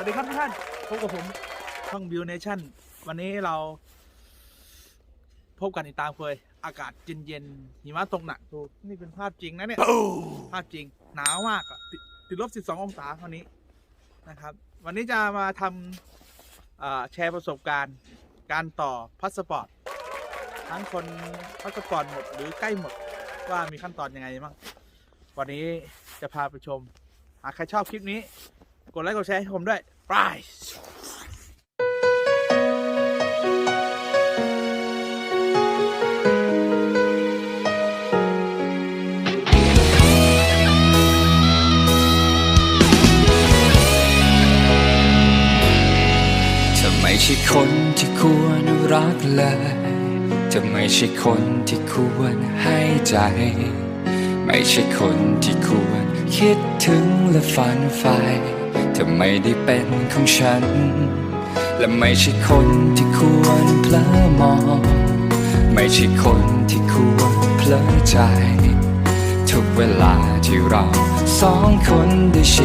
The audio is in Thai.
วัสดีครับทุกท่านพบกับผมช่องบิวเนชั่นวันนี้เรา พบกันอีกตามเคย อากาศเย็นๆหิมะตกหนักดูนี่เป็นภาพจริงนะเนี่ยภาพจริง หนาวมากอะติดติดลบ 12 องศาคราวนี้นะครับ วันนี้จะมาทำเอ่อแชร์ประสบการณ์ การต่อพาสปอร์ตทั้งคนพาสปอร์ตหมดหรือใกล้หมดว่ามีขั้นตอนยังไงบ้างวันนี้จะพาไปชมหากใครชอบคลิปนี้ก ดไลค์กดแชร์ให้ผมด้วยไปเธอไม่ใช่คนที่ควรรักเลยเธอไม่ใช่คนที่ควรให้ใจ ไม่ใช่คนที่ควรคิดถึงและฝันใฝ่ ธอไม่ได้เป็นของฉัน และไม่ใช่คนที่ควรเพลอมอง ไม่ใช่คนที่ควรเพลอใจ ทุกเวลาที่เราสองคนได้ชิ